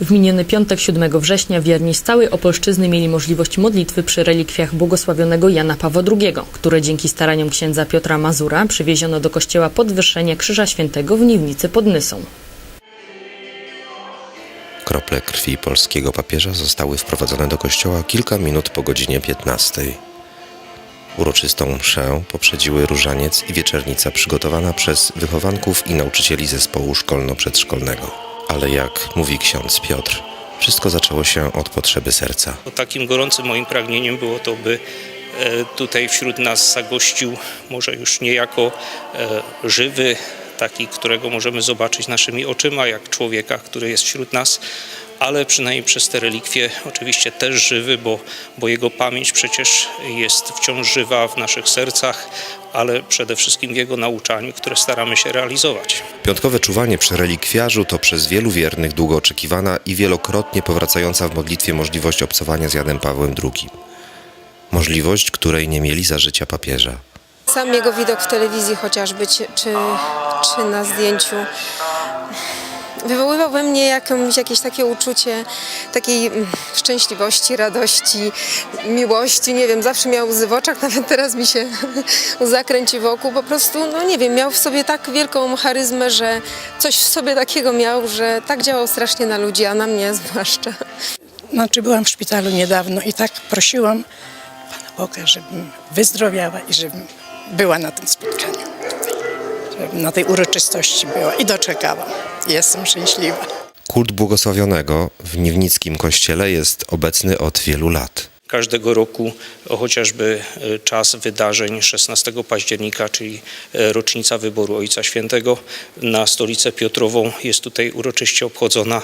W miniony piątek 7 września wierni z całej Opolszczyzny mieli możliwość modlitwy przy relikwiach błogosławionego Jana Pawła II, które dzięki staraniom księdza Piotra Mazura przywieziono do kościoła podwyższenie Krzyża Świętego w Niwnicy pod Nysą. Krople krwi polskiego papieża zostały wprowadzone do kościoła kilka minut po godzinie 15. Uroczystą mszę poprzedziły różaniec i wieczernica przygotowana przez wychowanków i nauczycieli zespołu szkolno-przedszkolnego. Ale jak mówi ksiądz Piotr, wszystko zaczęło się od potrzeby serca. To Takim gorącym moim pragnieniem było to, by e, tutaj wśród nas zagościł może już nie jako e, żywy, taki, którego możemy zobaczyć naszymi oczyma, jak człowieka, który jest wśród nas, ale przynajmniej przez te relikwie oczywiście też żywy, bo, bo jego pamięć przecież jest wciąż żywa w naszych sercach, ale przede wszystkim w jego nauczaniu, które staramy się realizować. Piątkowe czuwanie przy relikwiarzu to przez wielu wiernych długo oczekiwana i wielokrotnie powracająca w modlitwie możliwość obcowania z Janem Pawłem II. Możliwość, której nie mieli za życia papieża. Sam jego widok w telewizji chociażby, czy, czy, czy na zdjęciu, wywoływał we mnie jakąś, jakieś takie uczucie takiej mm, szczęśliwości, radości, miłości, nie wiem, zawsze miał łzy w oczach, nawet teraz mi się łza kręci wokół, po prostu, no nie wiem, miał w sobie tak wielką charyzmę, że coś w sobie takiego miał, że tak działał strasznie na ludzi, a na mnie zwłaszcza. Znaczy byłam w szpitalu niedawno i tak prosiłam Pana Boga, żebym wyzdrowiała i żebym była na tym spotkaniu. Na tej uroczystości była i doczekałam. Jestem szczęśliwa. Kult błogosławionego w Niwnickim kościele jest obecny od wielu lat. Każdego roku chociażby e, czas wydarzeń 16 października, czyli e, rocznica wyboru Ojca Świętego na stolicę Piotrową jest tutaj uroczyście obchodzona.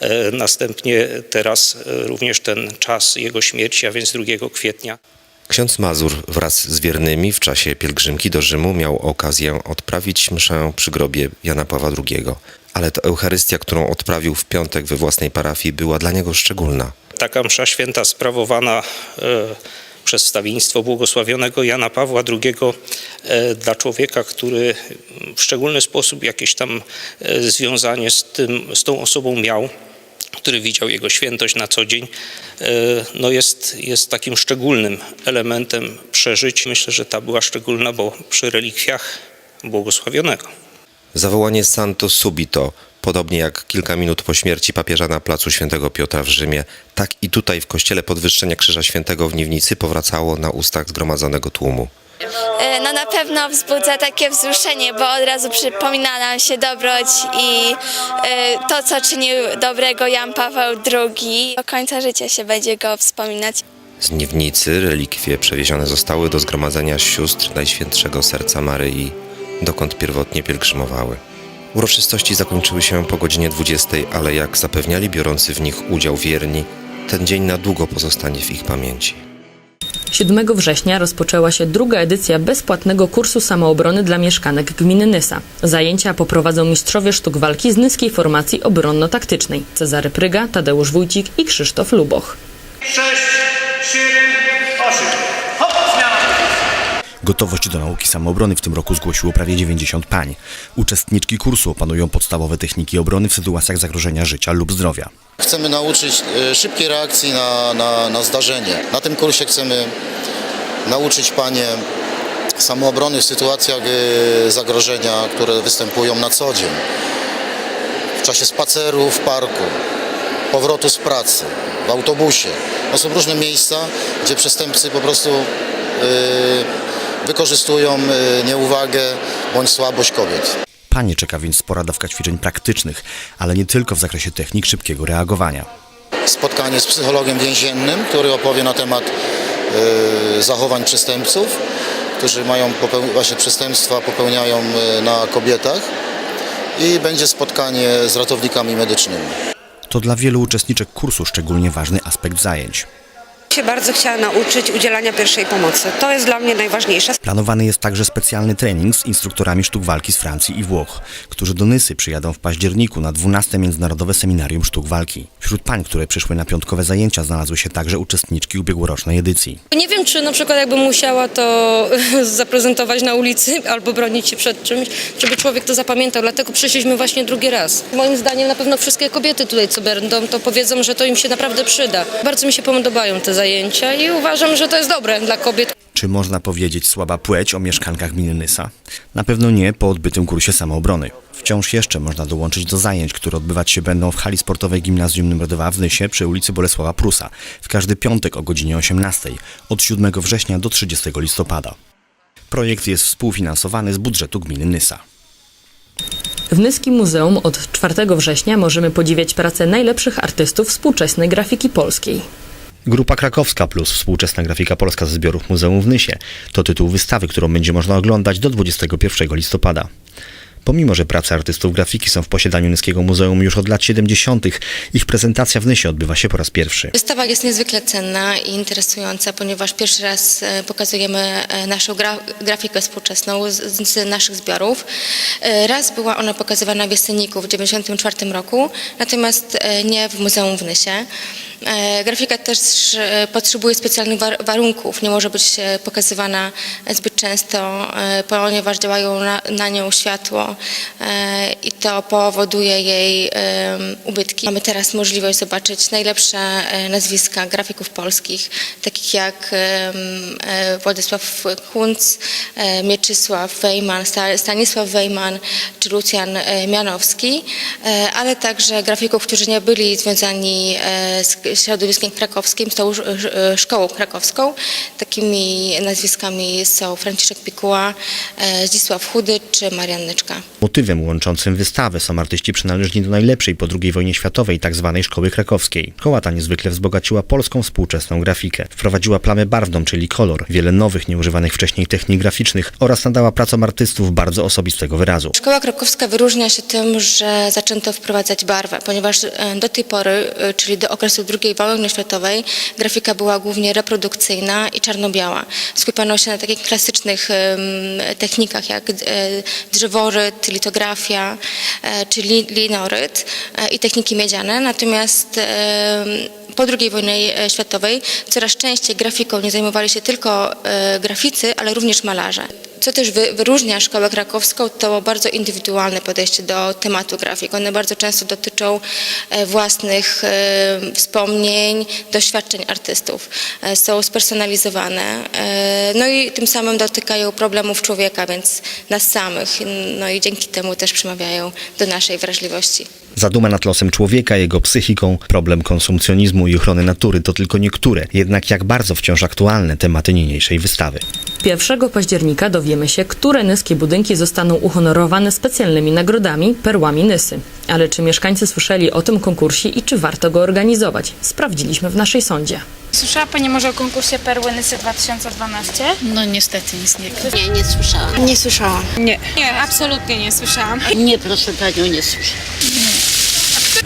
E, Następnie teraz również ten czas jego śmierci, a więc 2 kwietnia. Ksiądz Mazur wraz z wiernymi w czasie pielgrzymki do Rzymu miał okazję odprawić mszę przy grobie Jana Pawła II. Ale to Eucharystia, którą odprawił w piątek we własnej parafii, była dla niego szczególna. Taka msza święta sprawowana e, przez stawieństwo błogosławionego Jana Pawła II e, dla człowieka, który w szczególny sposób jakieś tam e, związanie z, tym, z tą osobą miał, który widział jego świętość na co dzień, e, no jest, jest takim szczególnym elementem przeżyć. Myślę, że ta była szczególna, bo przy relikwiach błogosławionego. Zawołanie Santo Subito, podobnie jak kilka minut po śmierci papieża na placu Świętego Piotra w Rzymie, tak i tutaj w kościele podwyższenia Krzyża Świętego w Niwnicy powracało na ustach zgromadzonego tłumu. E, No na pewno wzbudza takie wzruszenie, bo od razu przypomina nam się dobroć i e, to, co czynił dobrego Jan Paweł II. Do końca życia się będzie go wspominać. Z Niwnicy relikwie przewiezione zostały do zgromadzenia sióstr Najświętszego Serca Maryi, dokąd pierwotnie pielgrzymowały. Uroczystości zakończyły się po godzinie 20, ale jak zapewniali biorący w nich udział wierni, ten dzień na długo pozostanie w ich pamięci. 7 września rozpoczęła się druga edycja bezpłatnego kursu samoobrony dla mieszkanek gminy Nysa. Zajęcia poprowadzą mistrzowie sztuk walki z nyskiej formacji obronno-taktycznej Cezary Pryga, Tadeusz Wójcik i Krzysztof Luboch. 6, 7, 8. Gotowość do nauki samoobrony w tym roku zgłosiło prawie 90 pań. Uczestniczki kursu opanują podstawowe techniki obrony w sytuacjach zagrożenia życia lub zdrowia. Chcemy nauczyć e, szybkiej reakcji na, na, na zdarzenie. Na tym kursie chcemy nauczyć Panie samoobrony w sytuacjach e, zagrożenia, które występują na co dzień. W czasie spaceru w parku, powrotu z pracy, w autobusie. To są różne miejsca, gdzie przestępcy po prostu e, wykorzystują e, nieuwagę bądź słabość kobiet. Panie czeka więc spora dawka ćwiczeń praktycznych, ale nie tylko w zakresie technik szybkiego reagowania. spotkanie z psychologiem więziennym, który opowie na temat e, zachowań przestępców, którzy mają właśnie przestępstwa popełniają e, na kobietach i będzie spotkanie z ratownikami medycznymi. To dla wielu uczestniczek kursu szczególnie ważny aspekt zajęć. Się bardzo chciała nauczyć udzielania pierwszej pomocy. To jest dla mnie najważniejsze. Planowany jest także specjalny trening z instruktorami sztuk walki z Francji i Włoch, którzy do Nysy przyjadą w październiku na 12 Międzynarodowe Seminarium Sztuk Walki. Wśród Wśród pań, które przyszły na piątkowe zajęcia, znalazły się także uczestniczki ubiegłorocznej edycji. Nie wiem, czy na przykład jakbym musiała to zaprezentować na ulicy albo bronić się przed czymś, żeby człowiek to zapamiętał. Dlatego przyszliśmy właśnie drugi raz. Moim zdaniem na pewno wszystkie kobiety tutaj, co będą, to powiedzą, że to im się naprawdę przyda. Bardzo mi się podobają te zajęcia i uważam, że to jest dobre dla kobiet. Czy można powiedzieć słaba płeć o mieszkankach gminy Nysa? Na pewno nie po odbytym kursie samoobrony. Wciąż jeszcze można dołączyć do zajęć, które odbywać się będą w hali sportowej Gimnazjum nr 2 w Nysie przy ulicy Bolesława Prusa w każdy piątek o godzinie 18 od 7 września do 30 listopada. Projekt jest współfinansowany z budżetu gminy Nysa. W Nyskim Muzeum od 4 września możemy podziwiać pracę najlepszych artystów współczesnej grafiki polskiej. Grupa Krakowska plus współczesna grafika polska ze zbiorów Muzeum w Nysie to tytuł wystawy, którą będzie można oglądać do 21 listopada. Pomimo, że prace artystów grafiki są w posiadaniu Nyskiego Muzeum już od lat 70., ich prezentacja w Nysie odbywa się po raz pierwszy. Wystawa jest niezwykle cenna i interesująca, ponieważ pierwszy raz e, pokazujemy e, naszą gra grafikę współczesną z, naszych zbiorów. E, Raz była ona pokazywana w Jesieniku w 1994 roku, natomiast nie w Muzeum w Nysie. Grafika też potrzebuje specjalnych war warunków, nie może być pokazywana zbyt często, ponieważ działają na, na nią światło e, i to powoduje jej ubytki. Mamy teraz możliwość zobaczyć najlepsze e, nazwiska grafików polskich, takich jak e, Władysław Kunc, Mieczysław Wejman, Sta- Stanisław Wejman czy Lucjan Mianowski, ale także grafików, którzy nie byli związani z środowiskiem krakowskim, z tą szkołą krakowską. Takimi nazwiskami są Franciszek Pikuła, Zdzisław Chudy czy Marian time. Motywem łączącym wystawę są artyści przynależni do najlepszej po II wojnie światowej tzw. Szkoły Krakowskiej. Szkoła ta niezwykle wzbogaciła polską współczesną grafikę. Wprowadziła plamę barwną, czyli kolor, wiele nowych, nieużywanych wcześniej technik graficznych oraz nadała pracom artystów bardzo osobistego wyrazu. Szkoła krakowska wyróżnia się tym, że zaczęto wprowadzać barwę, ponieważ e, do tej pory, e, czyli do okresu II wojny światowej, grafika była głównie reprodukcyjna i czarno-biała. Skupiano się na takich klasycznych technikach jak e, litografia e, czy li- linoryt e, i techniki miedziane, natomiast em, po II wojnie e, światowej coraz częściej grafiką nie zajmowali się tylko e, graficy, ale również malarze. Co też wy, wyróżnia szkołę krakowską, to bardzo indywidualne podejście do tematu grafik. One bardzo często dotyczą e, własnych e, wspomnień, doświadczeń artystów. E, są spersonalizowane, no i tym samym dotykają problemów człowieka, więc nas samych. No i dzięki temu też przemawiają do naszej wrażliwości. Zaduma nad losem człowieka, jego psychiką, problem konsumpcjonizmu i ochrony natury to tylko niektóre, jednak jak bardzo wciąż aktualne tematy niniejszej wystawy. 1 października dowiemy się, które nyskie budynki zostaną uhonorowane specjalnymi nagrodami, perłami Nysy. Ale czy mieszkańcy słyszeli o tym konkursie i czy warto go organizować? Sprawdziliśmy w naszej sądzie. Słyszała Pani może o konkursie Perły Nysy 2012? No niestety nic nie Nie, nie słyszałam. Nie słyszałam. Nie, absolutnie nie słyszałam. Nie, proszę Panią, nie słyszałam.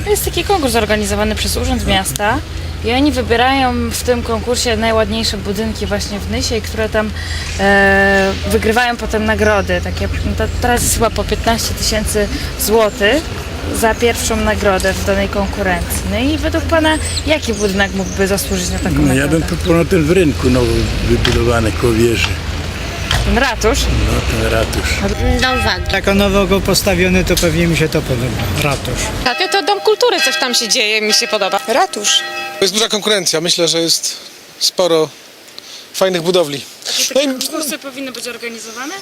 To jest taki konkurs organizowany przez Urząd Miasta i oni wybierają w tym konkursie najładniejsze budynki właśnie w Nysie, które tam e, wygrywają potem nagrody. Takie, to teraz jest chyba po 15 tysięcy złotych za pierwszą nagrodę w danej konkurencji. No i według Pana jaki budynek mógłby zasłużyć na taką No, ja nagrodę? bym proponował ten w rynku nowo wybudowany koło wieży. Ten ratusz? No ten ratusz. No uwagi. Jako nowo postawiony to pewnie mi się to podoba. Ratusz. Taty to Dom Kultury, coś tam się dzieje, mi się podoba. Ratusz. To jest duża konkurencja. Myślę, że jest sporo fajnych budowli. No i konkursy powinny być organizowane?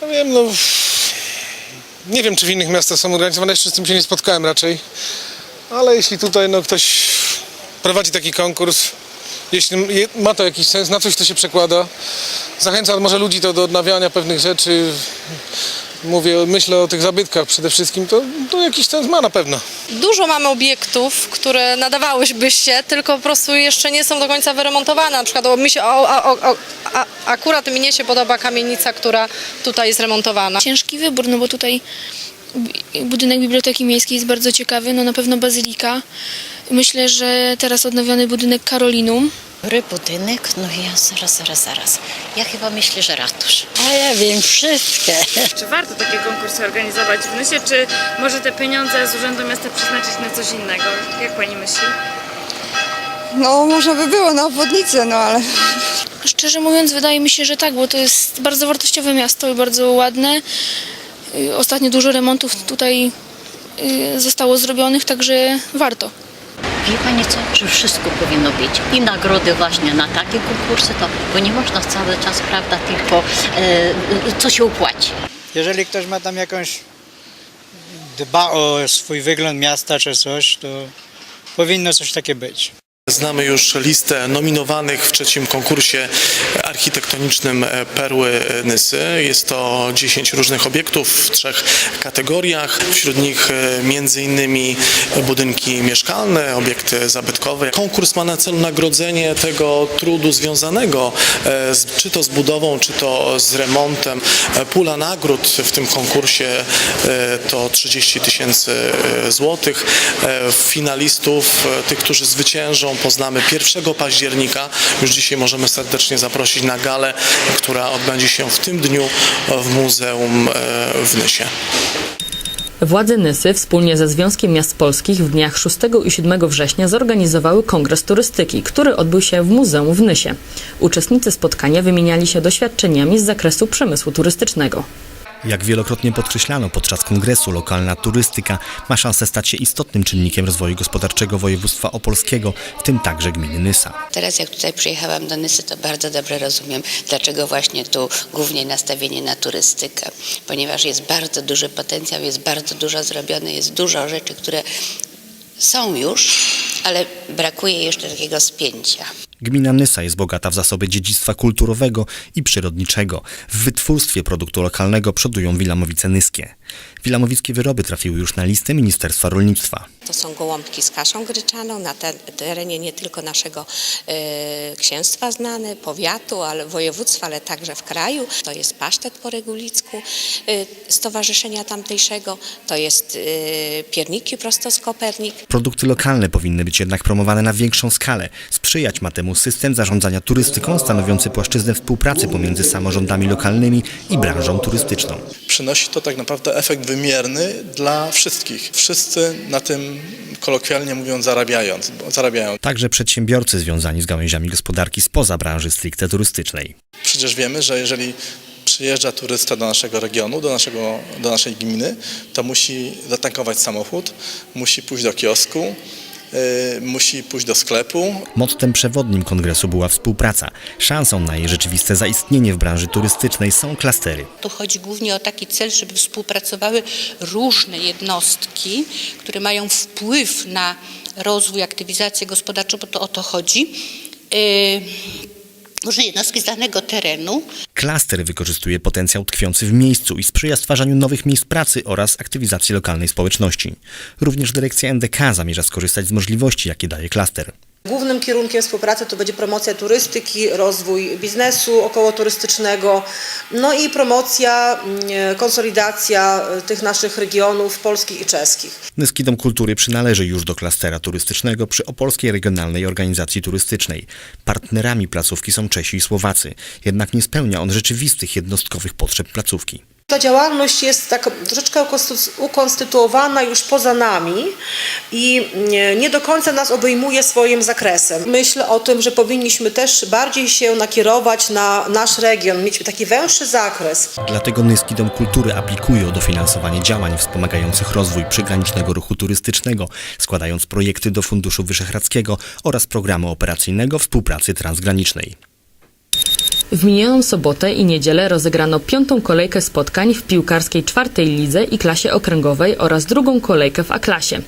no wiem, no. Nie wiem, czy w innych miastach są organizowane, jeszcze z tym się nie spotkałem raczej. Ale jeśli tutaj no, ktoś prowadzi taki konkurs, jeśli je- ma to jakiś sens, na coś to się przekłada. Zachęca może ludzi to do odnawiania pewnych rzeczy. Mówię, myślę o tych zabytkach przede wszystkim, to, to jakiś sens ma na pewno. Dużo mamy obiektów, które nadawałyby się, tylko po prostu jeszcze nie są do końca wyremontowane. Na przykład o, mi się, o, o, o, a, akurat mnie się podoba kamienica, która tutaj jest remontowana. Ciężki wybór, no bo tutaj budynek Biblioteki Miejskiej jest bardzo ciekawy, no na pewno Bazylika. Myślę, że teraz odnowiony budynek Karolinum Dobry budynek, no ja zaraz, zaraz, zaraz. Ja chyba myślę, że ratusz. A ja wiem wszystkie. Czy warto takie konkursy organizować w Nysie, czy może te pieniądze z Urzędu Miasta przeznaczyć na coś innego? Jak pani myśli? No, można by było na obwodnicę, no ale Szczerze mówiąc, wydaje mi się, że tak, bo to jest bardzo wartościowe miasto i bardzo ładne. Y, Ostatnio dużo remontów tutaj y, zostało zrobionych, także warto. Wie pani co, że wszystko powinno być. I nagrody właśnie na takie konkursy, to bo nie można cały czas, prawda, tylko e, co się opłaci. Jeżeli ktoś ma tam jakąś, dba o swój wygląd miasta czy coś, to powinno coś takie być. Znamy już listę nominowanych w trzecim konkursie architektonicznym Perły Nysy. Jest to 10 różnych obiektów w trzech kategoriach. Wśród nich e, innymi budynki mieszkalne, obiekty zabytkowe. Konkurs ma na celu nagrodzenie tego trudu związanego e, z, czy to z budową, czy to z remontem. E, Pula nagród w tym konkursie e, to 30 tysięcy e, złotych. E, Finalistów, e, tych, którzy zwyciężą, poznamy 1 października. Już dzisiaj możemy serdecznie zaprosić na galę, która odbędzie się w tym dniu w Muzeum e, w Nysie. Władze Nysy wspólnie ze Związkiem Miast Polskich w dniach 6 i 7 września zorganizowały Kongres Turystyki, który odbył się w Muzeum w Nysie. Uczestnicy spotkania wymieniali się doświadczeniami z zakresu przemysłu turystycznego. Jak wielokrotnie podkreślano podczas kongresu, lokalna turystyka ma szansę stać się istotnym czynnikiem rozwoju gospodarczego województwa opolskiego, w tym także gminy Nysa. Teraz jak tutaj przyjechałam do Nysy, to bardzo dobrze rozumiem, dlaczego właśnie tu głównie nastawienie na turystykę, ponieważ jest bardzo duży potencjał, jest bardzo dużo zrobione, jest dużo rzeczy, które są już, ale brakuje jeszcze takiego spięcia. Gmina Nysa jest bogata w zasoby dziedzictwa kulturowego i przyrodniczego. W wytwórstwie produktu lokalnego przodują Wilamowice Nyskie. Wilamowickie wyroby trafiły już na listę Ministerstwa Rolnictwa. To są gołąbki z kaszą gryczaną na te, terenie nie tylko naszego e, księstwa znane, powiatu, ale województwa, ale także w kraju. To jest pasztet po regulicku e, Stowarzyszenia tamtejszego, to jest e, pierniki prosto z Kopernik. Produkty lokalne powinny być jednak promowane na większą skalę. Sprzyjać ma temu system zarządzania turystyką stanowiący płaszczyznę współpracy pomiędzy samorządami lokalnymi i branżą turystyczną. Przynosi to tak naprawdę efekt wymierny dla wszystkich. Wszyscy na tym kolokwialnie mówiąc zarabiając, zarabiają. Także przedsiębiorcy związani z gałęziami gospodarki spoza branży stricte turystycznej. Przecież wiemy, że jeżeli przyjeżdża turysta do naszego regionu, do, naszego, do naszej gminy, to musi zatankować samochód, musi pójść do kiosku, musi pójść do sklepu. Mottem przewodnim kongresu była współpraca. Szansą na jej rzeczywiste zaistnienie w branży turystycznej są klastery. Tu chodzi głównie o taki cel, żeby współpracowały różne jednostki, które mają wpływ na rozwój, aktywizację gospodarczą, bo to o to chodzi. Yy, różne jednostki z danego terenu. Klaster wykorzystuje potencjał tkwiący w miejscu i sprzyja stwarzaniu nowych miejsc pracy oraz aktywizacji lokalnej społeczności. Również dyrekcja NDK zamierza skorzystać z możliwości, jakie daje klaster. Głównym kierunkiem współpracy to będzie promocja turystyki, rozwój biznesu okołoturystycznego, no i promocja, mm, konsolidacja e, tych naszych regionów polskich i czeskich. Nyski Dom Kultury przynależy już do klastera turystycznego przy Opolskiej Regionalnej Organizacji Turystycznej. Partnerami placówki są Czesi i Słowacy, jednak nie spełnia on rzeczywistych jednostkowych potrzeb placówki. Ta działalność jest tak troszeczkę ukonstytu- ukonstytuowana już poza nami i nie do końca nas obejmuje swoim zakresem. Myślę o tym, że powinniśmy też bardziej się nakierować na nasz region, mieć taki węższy zakres. Dlatego Nyski Dom Kultury aplikuje o dofinansowanie działań wspomagających rozwój przygranicznego ruchu turystycznego, składając projekty do Funduszu Wyszehradzkiego oraz programu operacyjnego współpracy transgranicznej. W minioną sobotę i niedzielę rozegrano piątą kolejkę spotkań w piłkarskiej czwartej lidze i klasie okręgowej oraz drugą kolejkę w A-klasie.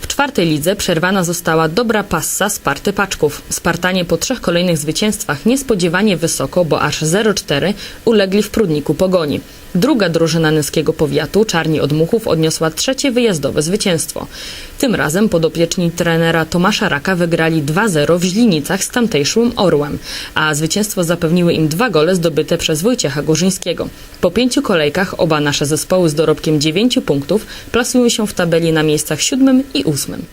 W czwartej lidze przerwana została dobra passa Sparty Paczków. Spartanie po trzech kolejnych zwycięstwach niespodziewanie wysoko, bo aż 0-4 ulegli w Prudniku Pogoni. Druga drużyna Nyskiego Powiatu, Czarni Odmuchów, odniosła trzecie wyjazdowe zwycięstwo. Tym razem podopieczni trenera Tomasza Raka wygrali 2-0 w Źlinicach z tamtejszym Orłem, a zwycięstwo zapewniły im dwa gole zdobyte przez Wojciecha Górzyńskiego. Po pięciu kolejkach oba nasze zespoły z dorobkiem dziewięciu punktów plasują się w tabeli na miejscach siódmym i ósmym.